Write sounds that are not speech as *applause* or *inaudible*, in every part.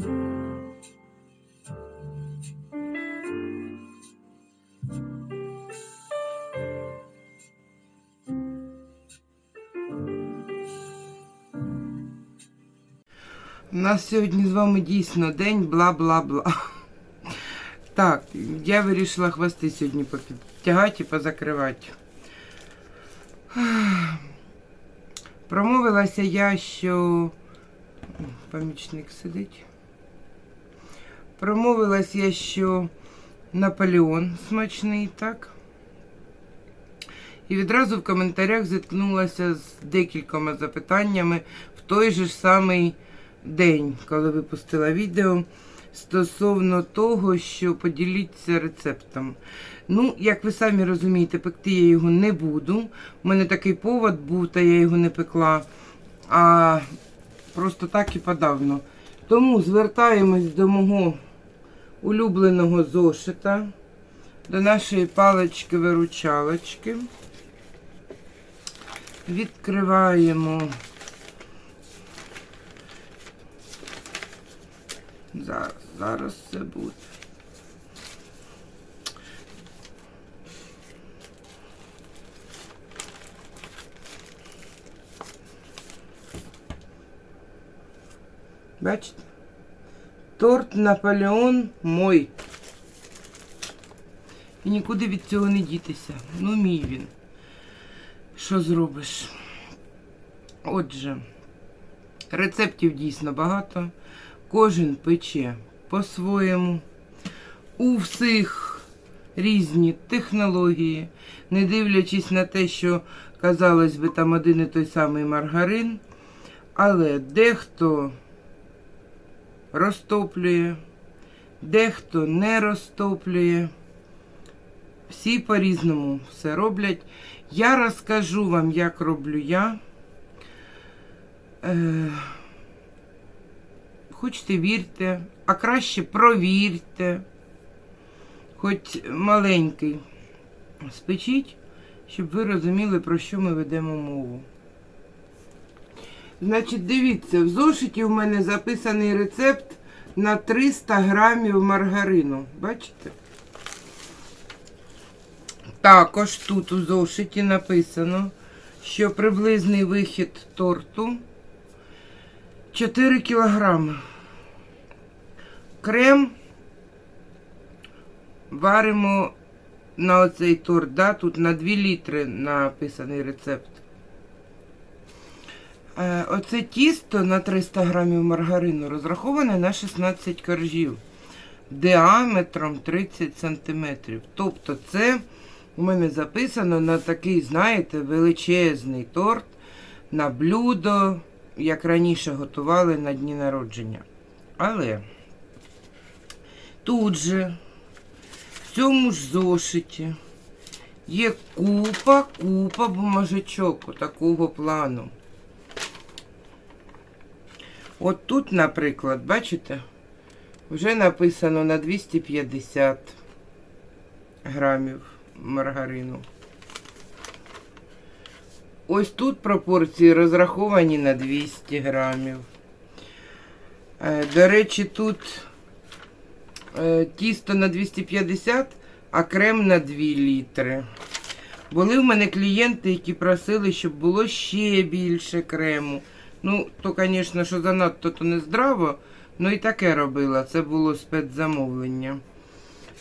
У нас сьогодні з вами дійсно день бла-бла-бла. Так, я вирішила хвости сьогодні попідтягати і позакривати. Промовилася я, що помічник сидить. Промовилась я, що Наполеон смачний, так? І відразу в коментарях зіткнулася з декількома запитаннями в той же ж самий день, коли випустила відео стосовно того, що поділіться рецептом. Ну, як ви самі розумієте, пекти я його не буду. У мене такий повод був, та я його не пекла, а просто так і подавно. Тому звертаємось до мого улюбленого зошита, до нашої палички-виручалочки. Відкриваємо. Зараз, зараз це буде. Бачите? Торт Наполеон мой. І нікуди від цього не дітися. Ну, мій він. Що зробиш? Отже, рецептів дійсно багато. Кожен пече по-своєму. У всіх різні технології, не дивлячись на те, що, казалось би, там один і той самий маргарин. Але дехто розтоплює, дехто не розтоплює. Всі по-різному все роблять. Я розкажу вам, як роблю я. Е, Хочете вірте, а краще провірте. Хоч маленький. Спечіть, щоб ви розуміли, про що ми ведемо мову. Значить, дивіться, в зошиті в мене записаний рецепт на 300 грамів маргарину. Бачите? Також тут у зошиті написано, що приблизний вихід торту 4 кілограми. Крем варимо на оцей торт, да? тут на 2 літри написаний рецепт. Е, Оце тісто на 300 грамів маргарину розраховане на 16 коржів діаметром 30 сантиметрів. Тобто це у мене записано на такий, знаєте, величезний торт на блюдо, як раніше готували на дні народження. Але тут же, в цьому ж зошиті, є купа, купа бумажечок такого плану. От тут, наприклад, бачите, вже написано на 250 грамів маргарину. Ось тут пропорції розраховані на 200 грамів. Е, До речі, тут е, тісто на 250, а крем на 2 літри. Були в мене клієнти, які просили, щоб було ще більше крему. Ну, то, звісно, що занадто то не здраво, ну і таке робила. Це було спецзамовлення.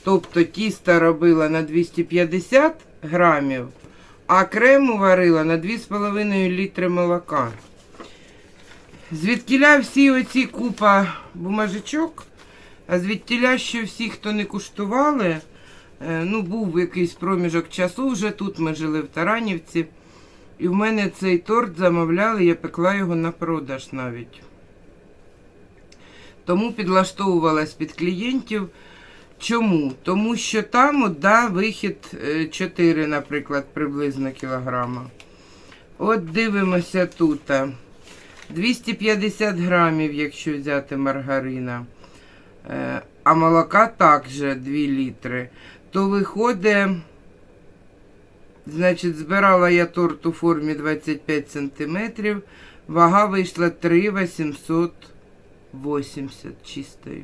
Тобто тісто робила на 250 грамів, а крему варила на 2,5 літри молока. Звідкіля всі оці купа бумажечок, а звідтіля, що всі, хто не куштували, е, ну, був якийсь проміжок часу, вже тут ми жили в Таранівці. І в мене цей торт замовляли, я пекла його на продаж навіть. Тому підлаштовувалась під клієнтів. Чому? Тому що там от, да, вихід е, 4, наприклад, приблизно кілограма. От дивимося тут. 250 грамів, якщо взяти маргарина. Е, А молока також 2 літри. То виходить, значить, збирала я торт у формі 25 см. Вага вийшла 3 800 80 чистою.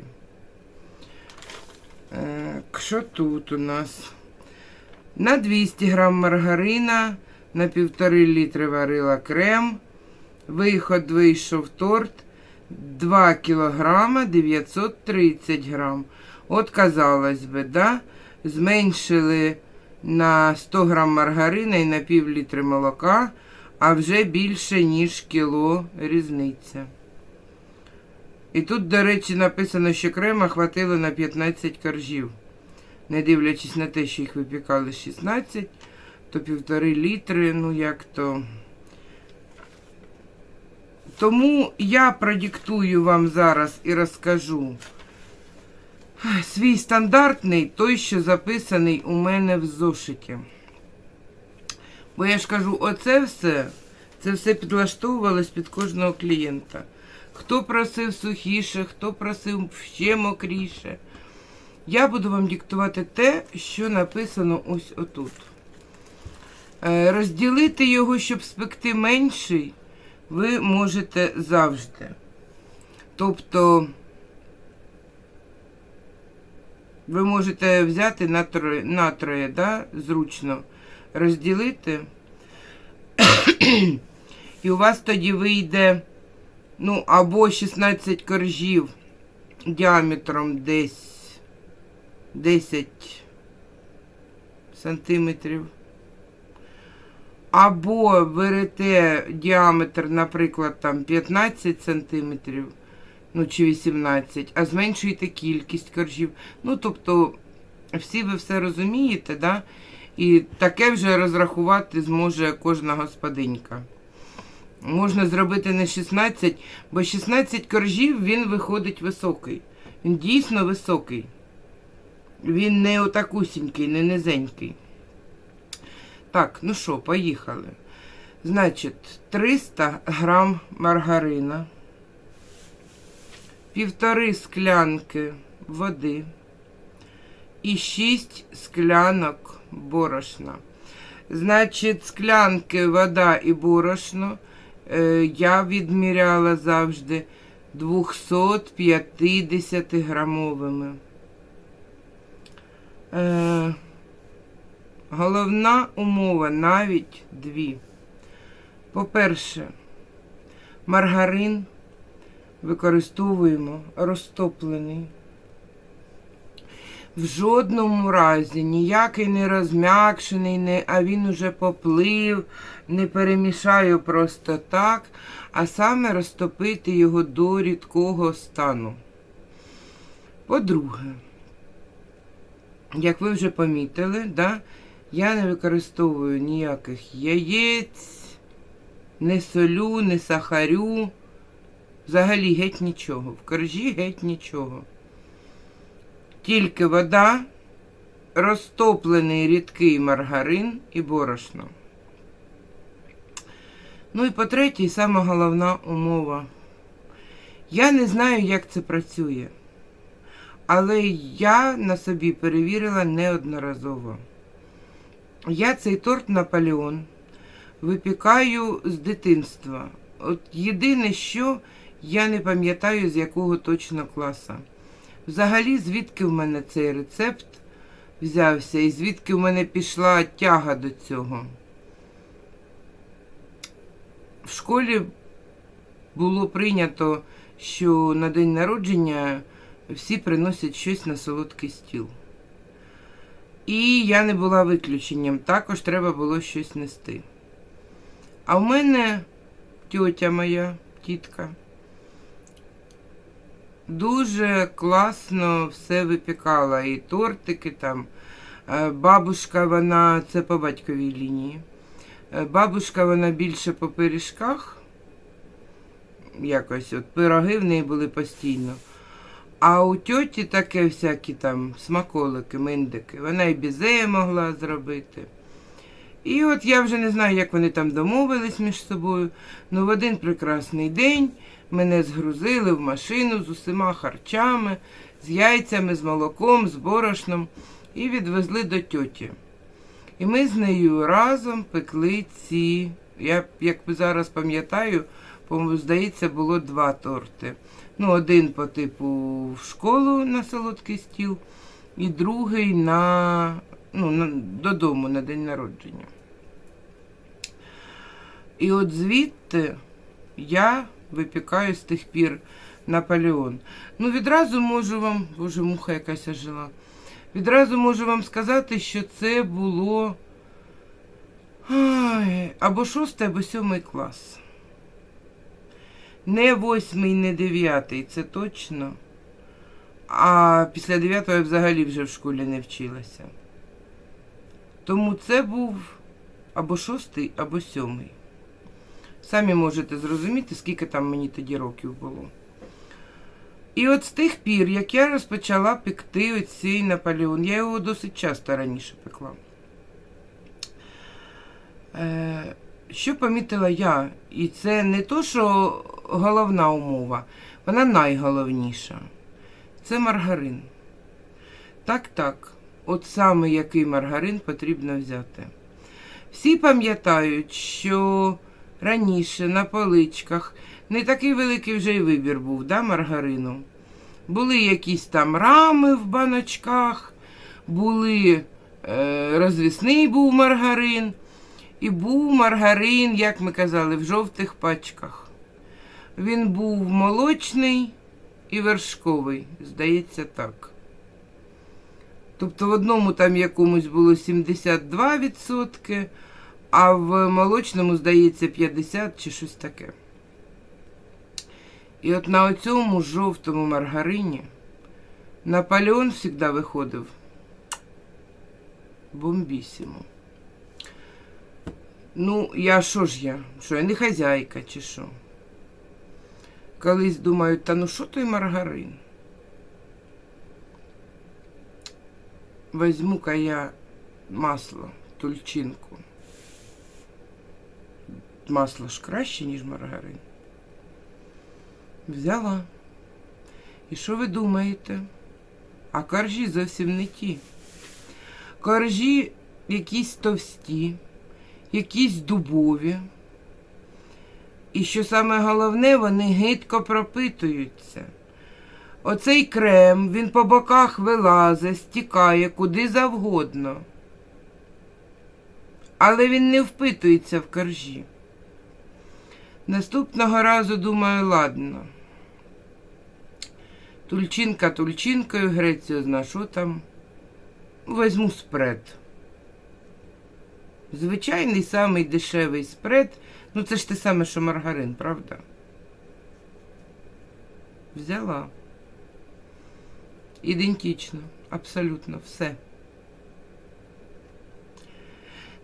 Е, Що тут у нас? На 200 грам маргарина, на 1,5 літри варила крем. Виход вийшов торт 2 кілограма 930 грам. От, казалось би, да? зменшили на 100 грам маргарина і на пів літри молока, а вже більше, ніж кіло різниця. І тут, до речі, написано, що крема хватило на 15 коржів. Не дивлячись на те, що їх випікали 16, то півтори літри, ну як то. Тому я продиктую вам зараз і розкажу свій стандартний, той, що записаний у мене в зошиті. Бо я ж кажу, оце все, це все підлаштовувалось під кожного клієнта. Хто просив сухіше, хто просив ще мокріше. Я буду вам диктувати те, що написано ось отут. Е, Розділити його, щоб спекти менший, ви можете завжди. Тобто ви можете взяти на троє, на троє да, зручно розділити. І у вас тоді вийде ну, або 16 коржів діаметром десь 10 сантиметрів. Або берете діаметр, наприклад, там 15 сантиметрів, ну чи 18, а зменшуєте кількість коржів. Ну, тобто, всі ви все розумієте, да? І таке вже розрахувати зможе кожна господинька. Можна зробити не 16, бо 16 коржів він виходить високий. Він дійсно високий. Він не отакусінький, не низенький. Так, ну що, поїхали. Значить, 300 грам маргарина, півтори склянки води і 6 склянок борошна. Значить, склянки, вода і борошно е, я відміряла завжди 250 грамовими. Е, головна умова навіть дві. По-перше, маргарин використовуємо розтоплений. В жодному разі ніякий не розм'якшений, не, а він уже поплив, не перемішаю просто так, а саме розтопити його до рідкого стану. По-друге, як ви вже помітили, да, я не використовую ніяких яєць, не солю, не сахарю, взагалі геть нічого. В коржі геть нічого. Тільки вода, розтоплений рідкий маргарин і борошно. Ну і по-третє, і сама головна умова. Я не знаю, як це працює, але я на собі перевірила неодноразово. Я цей торт Наполеон випікаю з дитинства. От єдине, що я не пам'ятаю, з якого точно класа. Взагалі, звідки в мене цей рецепт взявся і звідки в мене пішла тяга до цього. В школі було прийнято, що на день народження всі приносять щось на солодкий стіл. І я не була виключенням, також треба було щось нести. А в мене тьотя моя, тітка, дуже класно все випікала. І тортики там. Е, Бабушка, вона, це по батьковій лінії. Е, Бабушка, вона більше по пиріжках. Якось от пироги в неї були постійно. А у тьоті таке всякі там смаколики, миндики. Вона і бізе могла зробити. І от я вже не знаю, як вони там домовились між собою. Ну в один прекрасний день мене згрузили в машину з усіма харчами, з яйцями, з молоком, з борошном і відвезли до тьоті. І ми з нею разом пекли ці, я як зараз пам'ятаю, здається, було два торти. Ну, один по типу в школу на солодкий стіл, і другий на, ну, на, додому на день народження. І от звідти я випікаю з тих пір Наполеон. Ну, відразу можу вам, боже, муха якась жила. Відразу можу вам сказати, що це було ай, або шостий, або сьомий клас. Не восьмий, не дев'ятий, це точно. А після дев'ятого я взагалі вже в школі не вчилася. Тому це був або шостий, або сьомий. Самі можете зрозуміти, скільки там мені тоді років було. І от з тих пір, як я розпочала пекти оцей Наполеон, я його досить часто раніше пекла. Е, що помітила я? І це не то, що головна умова, вона найголовніша. Це маргарин. Так, так. От саме який маргарин потрібно взяти. Всі пам'ятають, що раніше на поличках не такий великий вже й вибір був, да, маргарину. Були якісь там рами в баночках, були е, розвісний був маргарин, і був маргарин, як ми казали, в жовтих пачках. Він був молочний і вершковий, здається, так. Тобто в одному там якомусь було 72%, а в молочному, здається, 50 чи щось таке. І от на оцьому жовтому маргарині Наполеон завжди виходив бомбісімо. Ну, я що ж я? Що я не хазяйка чи що? Колись думаю, та ну що той маргарин? Возьму-ка я масло, тульчинку. Масло ж краще, ніж маргарин. Взяла. І що ви думаєте? А коржі зовсім не ті. Коржі якісь товсті, якісь дубові. І що саме головне, вони гидко пропитуються. Оцей крем, він по боках вилазить, стікає куди завгодно. Але він не впитується в коржі. Наступного разу думаю, ладно. Тульчинка тульчинкою, Грецію зна, що там. Возьму спред. Звичайний самий дешевий спред. Ну це ж те саме, що маргарин, правда? Взяла. Ідентично, абсолютно все.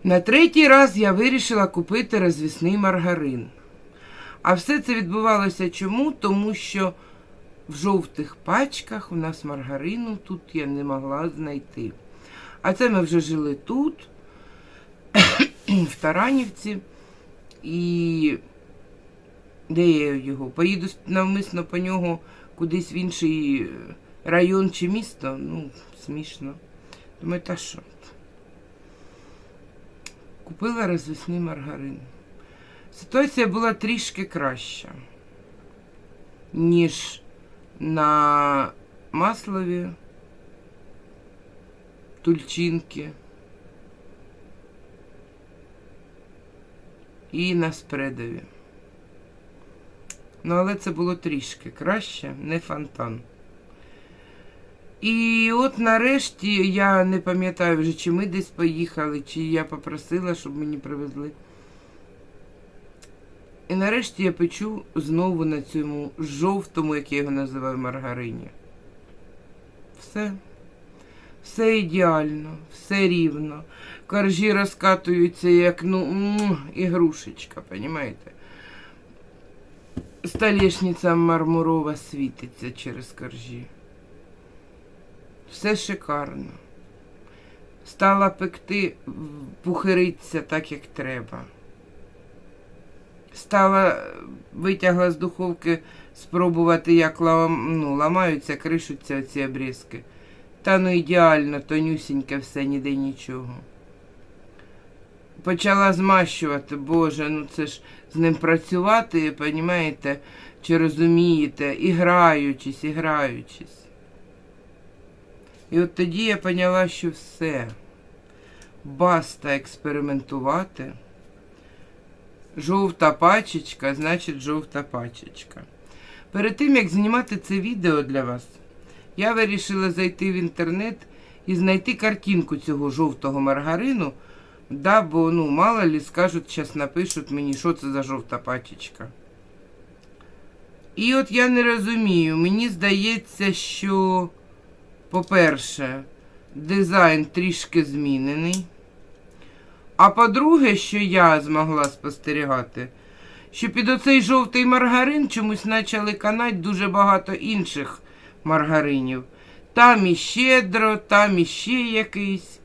На третій раз я вирішила купити розвісний маргарин. А все це відбувалося чому? Тому що в жовтих пачках у нас маргарину тут я не могла знайти. А це ми вже жили тут, *clears throat* в Таранівці. І де я його? Поїду навмисно по нього кудись в інший район чи місто. Ну, смішно. Думаю, та що? Купила розвісний маргарин. Ситуація була трішки краща, ніж на маслові, тульчинки і на спредові. Ну, але це було трішки краще, не фонтан. І от нарешті я не пам'ятаю вже, чи ми десь поїхали, чи я попросила, щоб мені привезли. І нарешті я печу знову на цьому жовтому, як я його називаю, маргарині. Все. Все ідеально, все рівно. Коржі розкатуються, як ну, ігрушечка, понімаєте? Столешниця мармурова світиться через коржі. Все шикарно. Стала пекти, пухириться так, як треба. Стала, витягла з духовки спробувати, як лам, ну, ламаються, кришуться ці обрізки. Та ну ідеально, тонюсіньке все, ніде нічого. почала змащувати, Боже, ну це ж з ним працювати, розумієте, чи розумієте, і граючись, і граючись. І от тоді я поняла, що все. Баста експериментувати. Жовта пачечка, значить жовта пачечка. Перед тим, як знімати це відео для вас, я вирішила зайти в інтернет і знайти картинку цього жовтого маргарину. Да, бо ну, мало ли скажуть, зараз напишуть мені, що це за жовта пачечка. І от я не розумію, мені здається, що, по-перше, дизайн трішки змінений. А по-друге, що я змогла спостерігати, що під оцей жовтий маргарин чомусь почали канати дуже багато інших маргаринів. Там і щедро, там іще якийсь.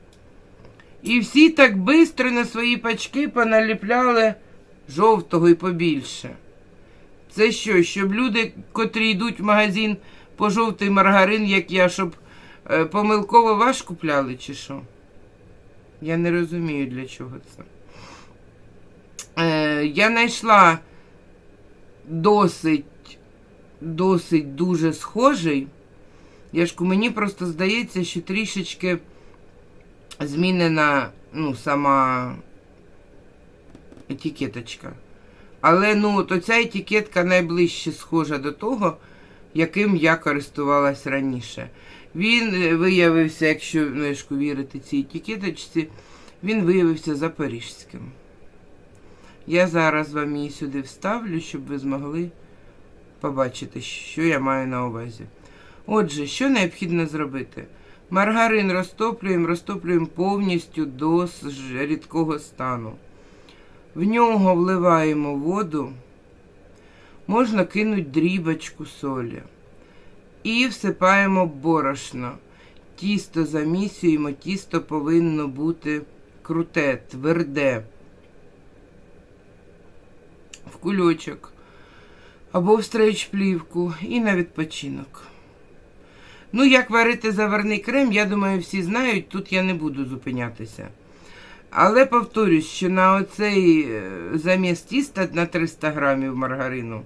І всі так швидко на свої пачки поналіпляли жовтого і побільше. Це що, щоб люди, котрі йдуть в магазин по жовтий маргарин, як я, щоб е, помилково ваш купляли, чи що? Я не розумію, для чого це. Е, я знайшла досить, досить дуже схожий. Яшку, мені просто здається, що трішечки змінена ну, сама етикеточка. Але ну, от оця етикетка найближче схожа до того, яким я користувалась раніше. Він е, виявився, якщо Нешку вірити цій етикеточці, він виявився запорізьким. Я зараз вам її сюди вставлю, щоб ви змогли побачити, що я маю на увазі. Отже, що необхідно зробити? Маргарин розтоплюємо, розтоплюємо повністю до рідкого стану. В нього вливаємо воду, можна кинути дрібочку солі. І всипаємо борошно. Тісто замісюємо, тісто повинно бути круте, тверде. В кульочок або в стрейч-плівку і на відпочинок. Ну, як варити заварний крем, я думаю, всі знають, тут я не буду зупинятися. Але повторюсь, що на оцей е, заміс тіста на 300 грамів маргарину,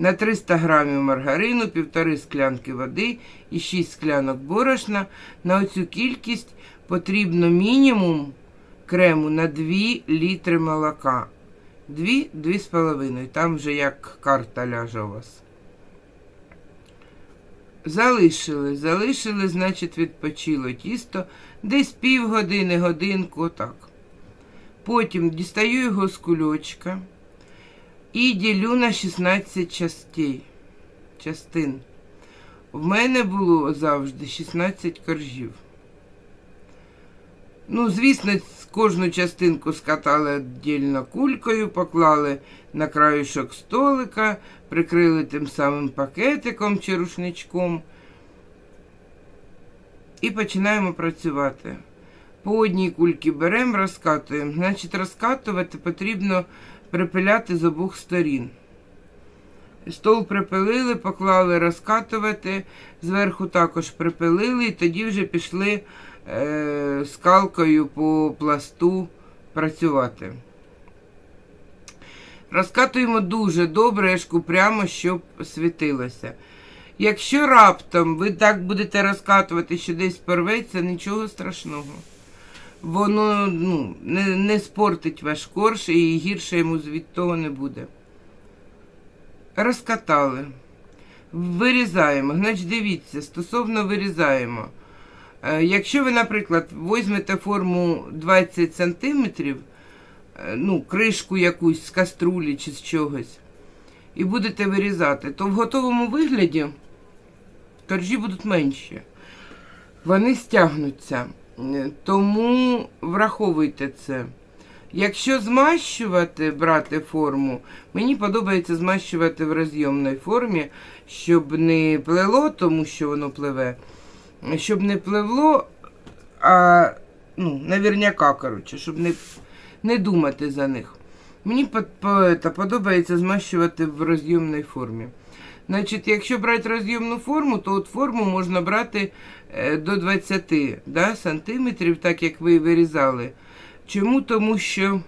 на 300 грамів маргарину, півтори склянки води і 6 склянок борошна, на оцю кількість потрібно мінімум крему на 2 літри молока. 2-2,5. Там вже як карта ляже у вас. Залишили, залишили, значить, відпочило тісто десь півгодини, годинку, отак. Потім дістаю його з кульочка і ділю на 16 частей, частин. В мене було завжди 16 коржів. Ну, звісно, кожну частинку скатали віддільно кулькою, поклали на краюшок столика, прикрили тим самим пакетиком чи рушничком. І починаємо працювати. По одній кульці беремо, розкатуємо. Значить, розкатувати потрібно припиляти з обох сторін. Стол припилили, поклали розкатувати, зверху також припилили, і тоді вже пішли е, скалкою по пласту працювати. Розкатуємо дуже добре, ешку прямо, щоб світилося. Якщо раптом ви так будете розкатувати, що десь порветься, нічого страшного. Воно ну, не, не спортить ваш корж і гірше йому від того не буде. Розкатали. Вирізаємо. Значить, дивіться, стосовно вирізаємо. Е, Якщо ви, наприклад, візьмете форму 20 см, ну, кришку якусь з каструлі чи з чогось, і будете вирізати, то в готовому вигляді коржі будуть менші. Вони стягнуться. Е, Тому враховуйте це. Якщо змащувати, брати форму, мені подобається змащувати в роз'ємній формі, щоб не плело, тому що воно пливе, щоб не пливло, а ну, навірняка, коротше, щоб не, не думати за них. Мені подобається змащувати в роз'ємній формі. Значить, якщо брати роз'ємну форму, то от форму можна брати е, до 20 да, сантиметрів, так як ви вирізали. Чому? Тому що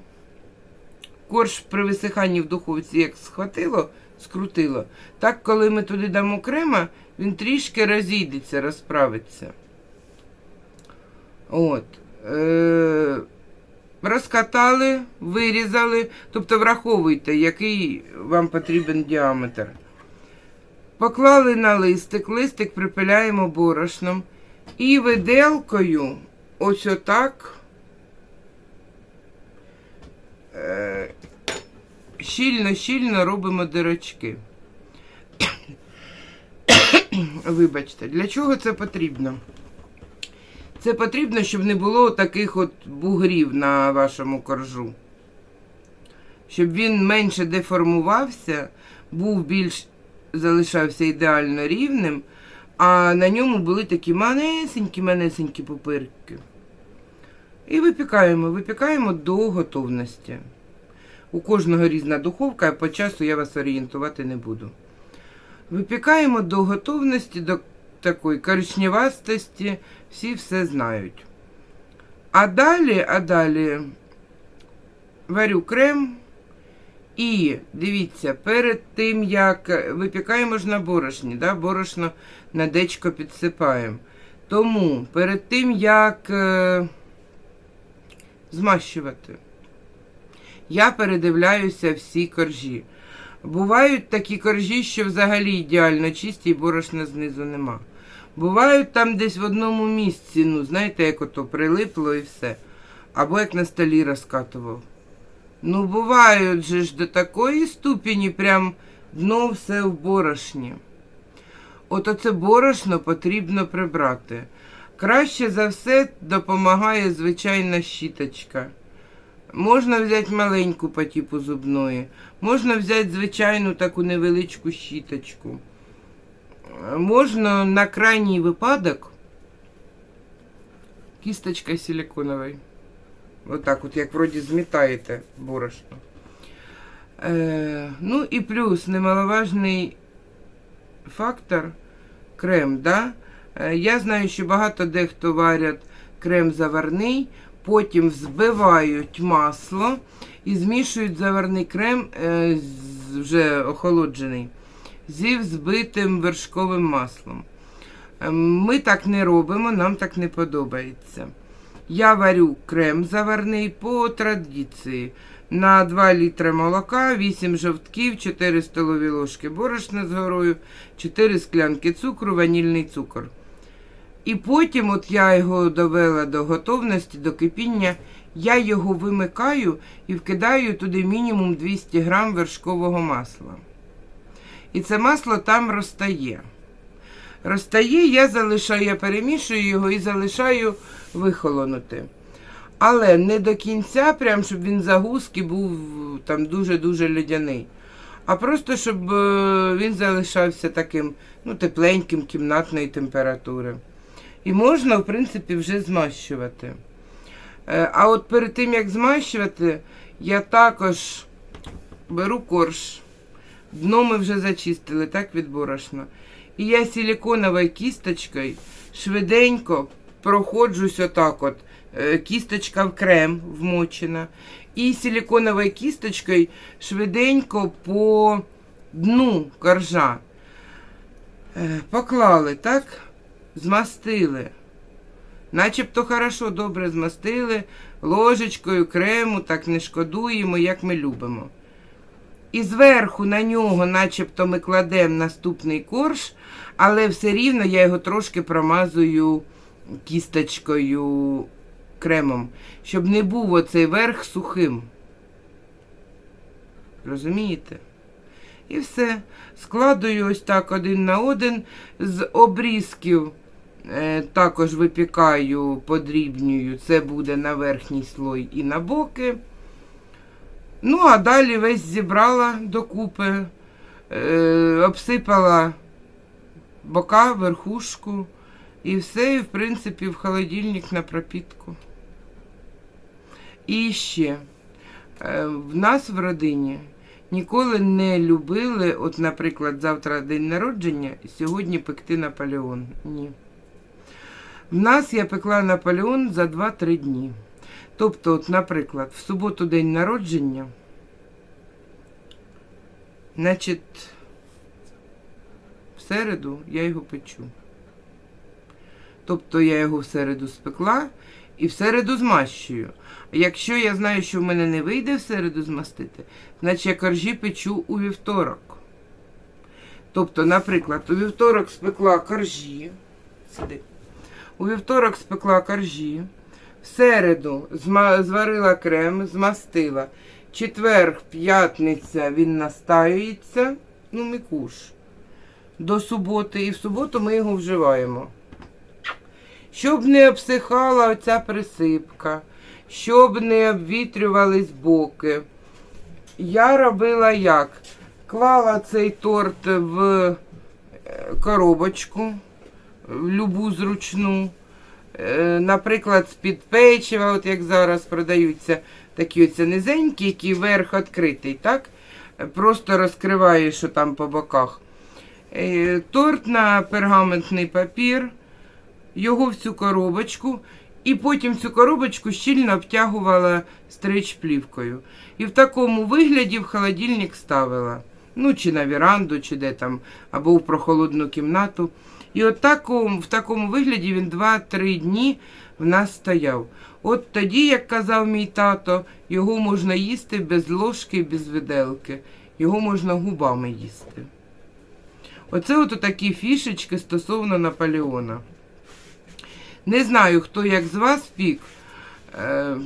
корж при висиханні в духовці як схватило, скрутило, так коли ми туди дамо крема, він трішки розійдеться, розправиться. От. Е- розкатали, вирізали, тобто враховуйте, який вам потрібен діаметр. Поклали на листик, листик припиляємо борошном і виделкою ось отак е, щільно-щільно робимо дирочки. *coughs* Вибачте, для чого це потрібно? Це потрібно, щоб не було таких от бугрів на вашому коржу. Щоб він менше деформувався, був більш залишався ідеально рівним, а на ньому були такі манесенькі-манесенькі пупирки. І випікаємо, випікаємо до готовності. У кожного різна духовка, а по часу я вас орієнтувати не буду. Випікаємо до готовності, до такої коричневастості, всі все знають. А далі, а далі варю крем. І дивіться, перед тим, як випікаємо ж на борошні, да? борошно на дечко підсипаємо. Тому перед тим, як е, змащувати, я передивляюся всі коржі. Бувають такі коржі, що взагалі ідеально чисті і борошна знизу нема. Бувають там десь в одному місці, ну, знаєте, як ото прилипло і все. Або як на столі розкатував. Ну, бувають же ж до такої ступені, прям дно все в борошні. От оце борошно потрібно прибрати. Краще за все допомагає звичайна щіточка. Можна взяти маленьку по типу зубної, можна взяти звичайну таку невеличку щіточку. Можна на крайній випадок кісточка силиконової. Отак, от, як вроді змітаєте борошно. Е, ну і плюс немаловажний фактор крем. Да? Е, я знаю, що багато дехто варять крем заварний, потім взбивають масло і змішують заварний крем е, з- вже охолоджений зі взбитим вершковим маслом. Е, Ми так не робимо, нам так не подобається. Я варю крем заварний по традиції. На 2 літри молока, 8 жовтків, 4 столові ложки борошна з горою, 4 склянки цукру, ванільний цукор. І потім, от я його довела до готовності, до кипіння, я його вимикаю і вкидаю туди мінімум 200 грам вершкового масла. І це масло там розтає. Розтає, я залишаю, я перемішую його і залишаю вихолонути. Але не до кінця, прям щоб він загуст і був там дуже-дуже льодяний. А просто щоб е, він залишався таким ну, тепленьким кімнатної температури. І можна, в принципі, вже змащувати. Е, А от перед тим, як змащувати, я також беру корж. Дно ми вже зачистили, так, від борошна. І я силиконовою кісточкою швиденько проходжусь отак от. Е, Кісточка в крем вмочена. І силиконовою кісточкою швиденько по дну коржа. Е, Поклали, так? Змастили. Начебто хорошо, добре змастили ложечкою крему, так не шкодуємо, як ми любимо. І зверху на нього, начебто, ми кладемо наступний корж, але все рівно я його трошки промазую кісточкою кремом, щоб не був оцей верх сухим. Розумієте? І все. Складую ось так один на один. З обрізків е, також випікаю, подрібнюю. Це буде на верхній слой і на боки. Ну, а далі весь зібрала докупи, е, обсипала бока, верхушку і все, і в принципі в холодильник на пропітку. І ще е, в нас в родині ніколи не любили, от, наприклад, завтра день народження, сьогодні пекти Наполеон. Ні. В нас я пекла Наполеон за 2-3 дні. Тобто, от, наприклад, в суботу день народження, значить, в середу я його печу. Тобто я його в середу спекла і в середу змащую. Якщо я знаю, що в мене не вийде в середу змастити, значить я коржі печу у вівторок. Тобто, наприклад, у вівторок спекла коржі. Сиди. У вівторок спекла коржі. В середу зварила крем, змастила. Четвер, п'ятниця він настаюється, ну, мікуш, до суботи. І в суботу ми його вживаємо. Щоб не обсихала оця присипка, щоб не обвітрювались боки. Я робила як? Клала цей торт в е, коробочку, в любу зручну. Е, Наприклад, з-під печива, от як зараз продаються такі оце низенькі, які верх відкритий, так? Просто розкриваєш, що там по боках. Е, Торт на пергаментний папір, його в цю коробочку, і потім цю коробочку щільно обтягувала стрич плівкою. І в такому вигляді в холодильник ставила. Ну, чи на віранду, чи де там, або в прохолодну кімнату. І от такому, в такому вигляді він 2-3 дні в нас стояв. От тоді, як казав мій тато, його можна їсти без ложки, без виделки. Його можна губами їсти. Оце от такі фішечки стосовно Наполеона. Не знаю, хто як з вас пік. Е,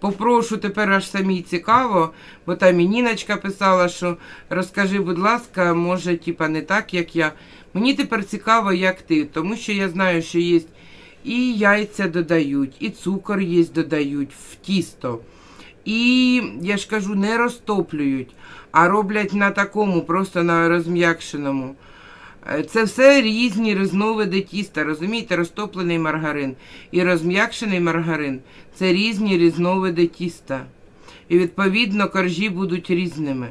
Попрошу тепер аж самій цікаво, бо там і Ніночка писала, що розкажи, будь ласка, може, типа не так, як я. Мені тепер цікаво, як ти, тому що я знаю, що є і яйця додають, і цукор є додають в тісто. І я ж кажу, не розтоплюють, а роблять на такому, просто на розм'якшеному. Е, Це все різні різновиди тіста, розумієте, розтоплений маргарин і розм'якшений маргарин це різні різновиди тіста. І відповідно коржі будуть різними.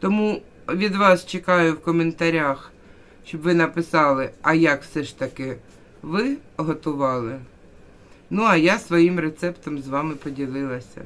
Тому від вас чекаю в коментарях, щоб ви написали, а як все ж таки ви готували. Ну, а я своїм рецептом з вами поділилася.